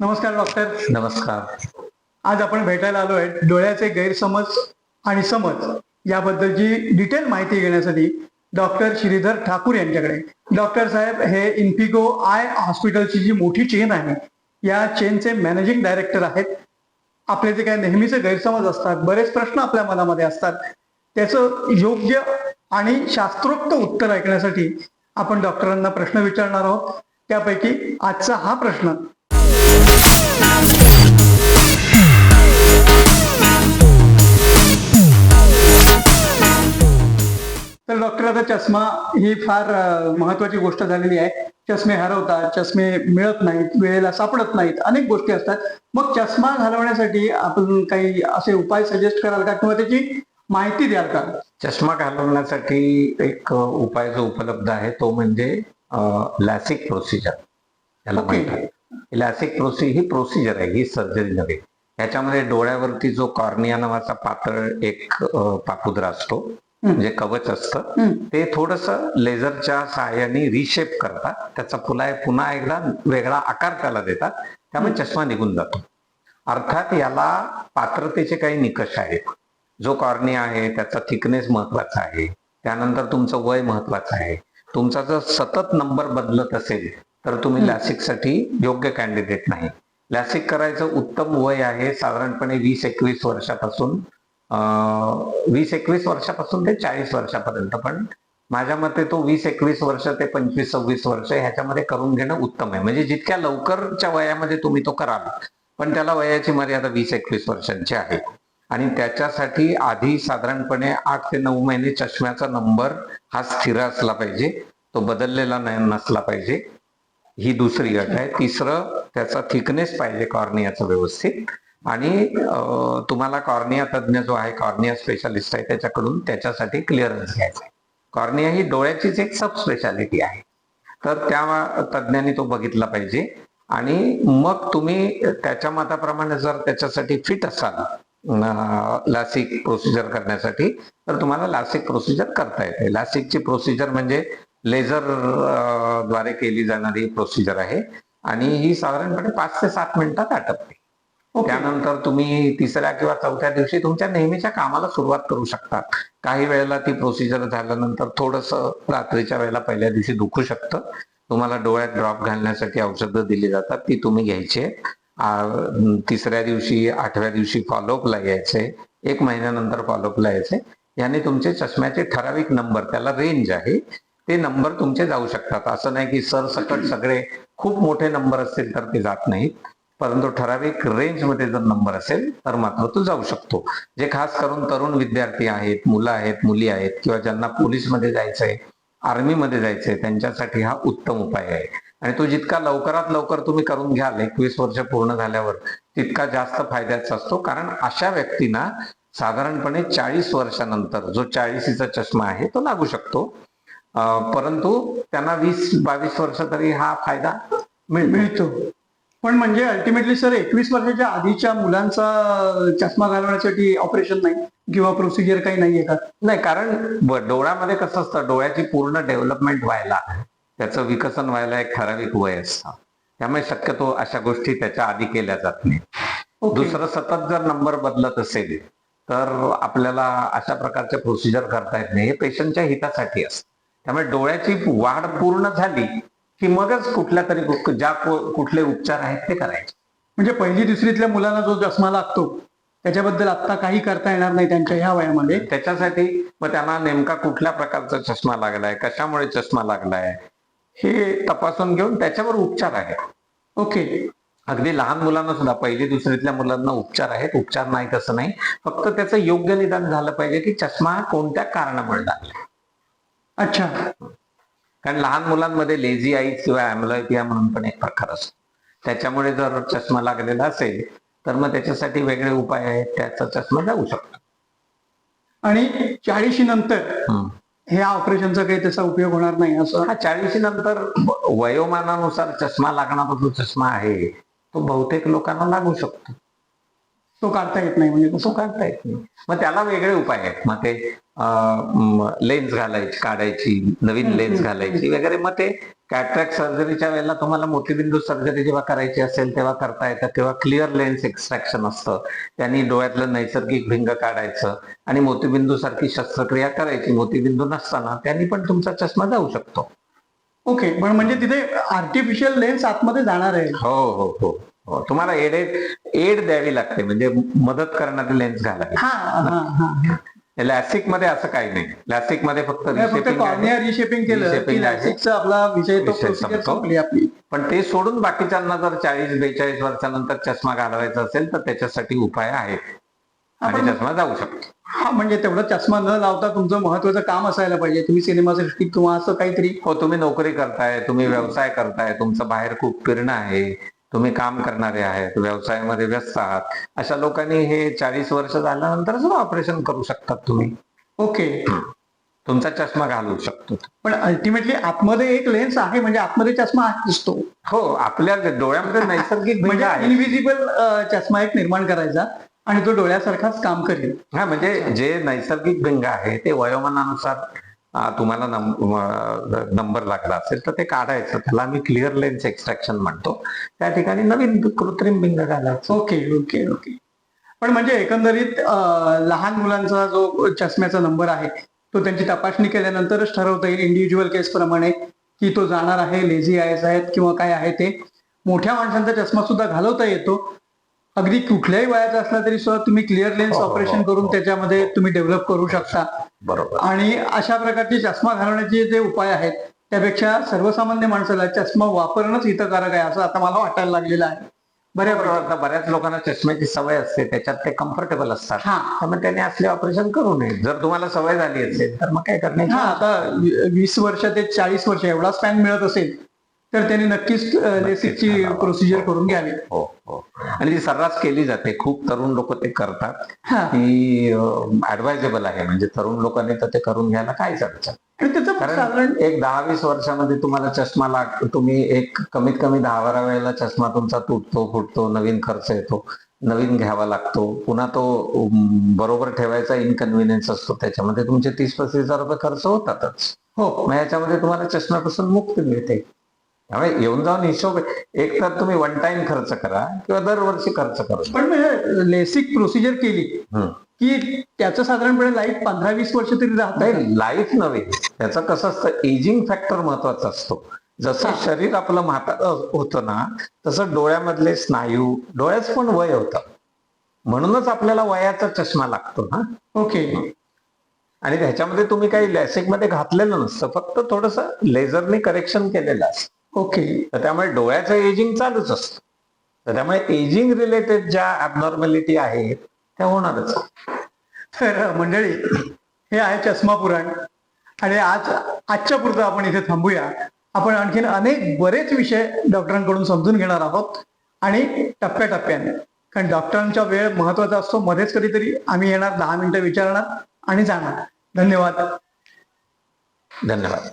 नमस्कार डॉक्टर. नमस्कार. आज आपण भेटायला आलो आहे डोळ्याचे गैरसमज आणि समज याबद्दलची डिटेल माहिती घेण्यासाठी डॉक्टर श्रीधर ठाकूर यांच्याकडे. डॉक्टर साहेब हे इन्फिगो आय हॉस्पिटलची जी मोठी चेन आहे या चेनचे मॅनेजिंग डायरेक्टर आहेत. आपले जे काही नेहमीचे गैरसमज असतात बरेच प्रश्न आपल्या मनामध्ये असतात. त्याचं योग्य आणि शास्त्रोक्त उत्तर ऐकण्यासाठी आपण डॉक्टरांना प्रश्न विचारणार आहोत. त्यापैकी आजचा हा प्रश्न तर डॉक्टर आता चष्मा ही फार महत्वाची गोष्ट झालेली आहे. चष्मे हरवतात चष्मे मिळत नाहीत वेळेला सापडत नाहीत. अनेक गोष्टी असतात. मग चष्मा घालवण्यासाठी आपण काही असे उपाय सजेस्ट कराल का किंवा त्याची माहिती द्याल का? चष्मा घालवण्यासाठी एक उपाय जो उपलब्ध आहे तो म्हणजे लॅसिक प्रोसिजर याला Okay. म्हणतात लॅसिक प्रोसी ही प्रोसिजर आहे ही सर्जरी नव्हे याच्यामध्ये डोळ्यावरती जो कॉर्निया नावाचा पातळ एक पापुद्रा असतो म्हणजे कवच असतं. ते थोडस लेझरच्या सहाय्याने रिशेप करतात. त्याचा पुन्हा पुन्हा एकदा वेगळा आकार त्याला देतात. त्यामुळे चष्मा निघून जातो. अर्थात याला पात्रतेचे काही निकष आहेत. जो कॉर्निया आहे त्याचा थिकनेस महत्त्वाचा आहे. त्यानंतर तुमचं वय महत्वाचं आहे. तुमचा जर सतत नंबर बदलत असेल तर तुम्ही लॅसिकसाठी योग्य कॅन्डिडेट नाही. लॅसिक करायचं उत्तम वय आहे साधारणपणे वीस एकवीस वर्षापासून. वीस एकवीस वर्षापासून ते चाळीस वर्षापर्यंत पण माझ्या मते तो वीस एकवीस वर्ष ते पंचवीस सव्वीस वर्ष ह्याच्यामध्ये करून घेणं उत्तम आहे. म्हणजे जितक्या लवकरच्या वयामध्ये तुम्ही तो कराल पण त्याला वयाची मर्यादा वीस एकवीस वर्षांची आहे. आणि त्याच्यासाठी आधी साधारणपणे आठ ते नऊ महिने चष्म्याचा नंबर हा स्थिर असला पाहिजे. तो बदललेला नसला पाहिजे. ही दुसरी अट आहे. तिसरं त्याचा थिकनेस पाहिजे कॉर्नियाचं व्यवस्थित. आणि तुम्हाला कॉर्निया तज्ज्ञ जो आहे कॉर्निया स्पेशालिस्ट आहे त्याच्याकडून त्याच्यासाठी क्लिअरन्स घ्यायचा आहे. कॉर्निया ही डोळ्याचीच एक सब स्पेशालिटी आहे. तर त्या तज्ज्ञांनी तो बघितला पाहिजे. आणि मग तुम्ही त्याच्या मताप्रमाणे जर त्याच्यासाठी फिट असाल लासिक प्रोसिजर करण्यासाठी तर तुम्हाला लासिक प्रोसिजर करता येते. लासिकची प्रोसिजर म्हणजे लेझरद्वारे केली जाणारी प्रोसिजर आहे. आणि ही साधारणपणे पाच ते सात मिनिटात आटपते. त्यानंतर तुम्ही तिसऱ्या किंवा चौथ्या दिवशी तुमच्या नेहमीच्या कामाला सुरुवात करू शकता. काही वेळेला ती प्रोसिजर झाल्यानंतर थोडस रात्रीच्या वेळेला पहिल्या दिवशी दुखू शकतं. तुम्हाला डोळ्यात ड्रॉप घालण्यासाठी औषधं दिली जातात ती तुम्ही घ्यायचे. तिसऱ्या दिवशी आठव्या दिवशी फॉलोअपला यायचे. एक महिन्यानंतर फॉलोअपला यायचे. याने तुमचे चष्म्याचे ठराविक नंबर त्याला रेंज आहे. ते नंबर तुमचे जाऊ शकतात. असं नाही की सरसकट सगळे खूप मोठे नंबर असतील तर ते जात नाहीत. परंतु ठराविक रेंजमध्ये जर नंबर असेल तर मात्र तो जाऊ शकतो. जे खास करून तरुण विद्यार्थी आहेत मुलं आहेत मुली आहेत किंवा ज्यांना पोलीसमध्ये जायचंय आर्मीमध्ये जायचंय त्यांच्यासाठी हा उत्तम उपाय आहे. आणि तो जितका लवकरात लवकर तुम्ही करून घ्याल एकवीस वर्ष पूर्ण झाल्यावर तितका जास्त फायद्याचा असतो. कारण अशा व्यक्तींना साधारणपणे चाळीस वर्षानंतर जो चाळीसीचा चष्मा आहे तो लागू शकतो. परंतु त्यांना वीस बावीस वर्ष तरी हा फायदा मिळतो. पण म्हणजे अल्टिमेटली सर एकवीस वर्षाच्या आधीच्या मुलांचा चष्मा घालवण्यासाठी ऑपरेशन नाही किंवा प्रोसिजर काही नाहीये का? नाही कारण डोळ्यामध्ये कसं असतं डोळ्याची पूर्ण डेव्हलपमेंट व्हायला त्याचं विकसन व्हायला एक ठराविक वय असतं. त्यामुळे शक्यतो अशा गोष्टी त्याच्या आधी केल्या जात नाही ओके. दुसरं सतत जर नंबर बदलत असेल तर आपल्याला अशा प्रकारचे प्रोसिजर करता येत नाही. हे पेशंटच्या हितासाठी असतं. त्यामुळे डोळ्याची वाढ पूर्ण झाली की मगच कुठल्या तरी ज्या कुठले उपचार आहेत ते करायचे. म्हणजे पहिली दुसरीतल्या मुलांना जो चष्मा लागतो त्याच्याबद्दल आता काही करता येणार नाही त्यांच्या ह्या वयामध्ये. त्याच्यासाठी मग त्यांना नेमका कुठल्या प्रकारचा चष्मा लागलाय कशामुळे चष्मा लागलाय हे तपासून घेऊन त्याच्यावर उपचार आहेत. ओके. अगदी लहान मुलांना सुद्धा पहिली दुसरीतल्या मुलांना उपचार आहेत उपचार नाहीत असं नाही. फक्त त्याचं योग्य निदान झालं पाहिजे की चष्मा कोणत्या कारणामुळे लागला अच्छा. कारण लहान मुलांमध्ये लेझी आईज किंवा अॅम्लोपिया म्हणून पण एक प्रकार असतो. त्याच्यामुळे जर चष्मा लागलेला असेल तर मग त्याच्यासाठी वेगळे उपाय आहेत त्याचा चष्मा जाऊ शकतो. आणि चाळीशी नंतर. ह्या ऑपरेशनचा काही त्याचा उपयोग होणार नाही असं? हा चाळीशी नंतर वयोमानानुसार चष्मा लागणारा जो चष्मा आहे तो बहुतेक लोकांना लागू शकतो. तो काढता येत नाही म्हणजे तो कसं काढता येत नाही. मग त्याला वेगळे उपाय आहेत. मग ते लेन्स घालायची काढायची नवीन लेन्स घालायची वगैरे. मग ते कॅट्रॅक्ट सर्जरीच्या वेळेला तुम्हाला मोतीबिंदू सर्जरी जेव्हा करायची असेल तेव्हा करता येतं. किंवा क्लिअर लेन्स एक्स्ट्रॅक्शन असतं. त्यांनी डोळ्यातलं नैसर्गिक भिंग काढायचं आणि मोतीबिंदू सारखी शस्त्रक्रिया करायची. मोतीबिंदू नसताना त्यांनी पण तुमचा चष्मा जाऊ शकतो. ओके पण म्हणजे तिथे आर्टिफिशियल लेन्स आतमध्ये जाणार आहे. हो हो हो. तुम्हाला एड एड द्यावी लागते म्हणजे मदत करणारी लेन्स घालावी हा हा हा. लॅसिकमध्ये असं काही नाही. लॅसिकमध्ये फक्त आहे. रिशेपिंग केलं आहे. आपला विषय पण ते सोडून बाकीच्यांना जर चाळीस बेचाळीस वर्षानंतर चष्मा घालवायचा असेल तर त्याच्यासाठी उपाय आहेत आणि चष्मा जाऊ शकतो. हा म्हणजे तेवढा चष्मा न लावता तुमचं महत्वाचं काम असायला पाहिजे. तुम्ही सिनेमा सृष्टीत किंवा असं काहीतरी हो तुम्ही नोकरी करताय तुम्ही व्यवसाय करताय तुमचं बाहेर खूप फिरणं आहे. तुम्ही काम करणारे आहेत व्यवसायामध्ये व्यस्त आहात. अशा लोकांनी हे चाळीस वर्ष झाल्यानंतरच ऑपरेशन करू शकतात तुम्ही. ओके तुमचा चष्मा घालू शकतो. पण अल्टिमेटली आतमध्ये एक लेन्स आहे म्हणजे आतमध्ये चष्मा दिसतो हो आपल्या डोळ्यामध्ये नैसर्गिक म्हणजे इनव्हिजिबल चष्मा एक निर्माण करायचा आणि तो डोळ्यासारखाच काम करेल. हा म्हणजे जे नैसर्गिक भिंग आहे ते वयोमानानुसार तुम्हाला नंबर लागला असेल तर ते काढायचं. त्याला आम्ही क्लिअर लेन्स एक्स्ट्रॅक्शन म्हणतो. त्या ठिकाणी नवीन कृत्रिम भिंग घालायचं. Okay okay okay. पण म्हणजे एकंदरीत लहान मुलांचा जो चष्म्याचा नंबर आहे तो त्यांची तपासणी केल्यानंतरच ठरवता येईल इंडिव्हिज्युअल केस प्रमाणे की तो जाणार आहे लेझी आयस आहेत किंवा काय आहे ते. मोठ्या माणसांचा चष्मा सुद्धा घालवता येतो. अगदी कुठल्याही वयाचा असला तरी सुद्धा तुम्ही क्लिअर लेन्स हो, हो, ऑपरेशन करून हो. त्याच्यामध्ये तुम्ही डेव्हलप करू शकता. बरोबर. आणि अशा प्रकारचे चष्मा घालवण्याचे जे उपाय आहेत त्यापेक्षा सर्वसामान्य माणसाला चष्मा वापरणंच हितकारक आहे असं आता मला वाटायला लागलेलं आहे. बऱ्यापैकी आता बऱ्याच लोकांना चष्म्याची सवय असते त्याच्यात ते कम्फर्टेबल असतात. हा. त्यामुळे त्यांनी असले ऑपरेशन करू नये. जर तुम्हाला सवय झाली असेल तर मग काय करण्याची हा आता वीस वर्ष ते चाळीस वर्ष एवढा स्पॅन मिळत असेल तर त्यांनी नक्कीच लेसिकची. प्रोसिजर करून घ्यावी. हो हो. आणि ती सर्रास केली जाते. खूप तरुण लोक ते करतात. हा. ती ऍडवायजेबल आहे. म्हणजे तरुण लोकांनी तर ते करून घ्यायला काहीच अडचण कारण एक दहा वीस वर्षामध्ये तुम्हाला चष्मा लाग तुम्ही एक कमीत कमी दहा बारा वेळेला चष्मा तुमचा तुटतो फुटतो नवीन खर्च येतो नवीन घ्यावा लागतो. पुन्हा तो बरोबर ठेवायचा इनकन्व्हिनियन्स असतो. त्याच्यामध्ये तुमचे तीस पस्तीस हजार रुपये खर्च होतातच. हो. मग याच्यामध्ये तुम्हाला चष्म्यापासून मुक्ती मिळते. त्यामुळे येऊन जाऊन हिशोब एक तर तुम्ही वन टाइम खर्च करा किंवा दरवर्षी खर्च करा पण लेसिक प्रोसिजर केली. की त्याचं साधारणपणे लाईफ पंधरा वीस वर्ष तरी राहत. नाही लाईफ नव्हे. त्याचं कसं असतं एजिंग फॅक्टर महत्त्वाचा असतो. जसं शरीर आपलं म्हातारं होतं ना तसं डोळ्यामधले स्नायू डोळ्याच पण वय होतं. म्हणूनच आपल्याला वयाचा चष्मा लागतो ना. ओके. आणि त्याच्यामध्ये तुम्ही काही लॅसिकमध्ये घातलेलं नसतं. फक्त थोडस लेझरने करेक्शन केलेलं असतं. ओके. तर त्यामुळे डोळ्याचं एजिंग चालूच असतं. तर त्यामुळे एजिंग रिलेटेड ज्या ॲबनॉर्मॅलिटी आहेत त्या होणारच. तर मंडळी हे आहे चष्मा पुराण. आणि आज आजच्या पुरतं आपण इथे थांबूया. आपण आणखीन अनेक बरेच विषय डॉक्टरांकडून समजून घेणार आहोत. आणि टप्प्याटप्प्याने. कारण डॉक्टरांचा वेळ महत्त्वाचा असतो. मध्येच कधीतरी आम्ही येणार दहा मिनिटं विचारणार आणि जाणार. धन्यवाद. धन्यवाद.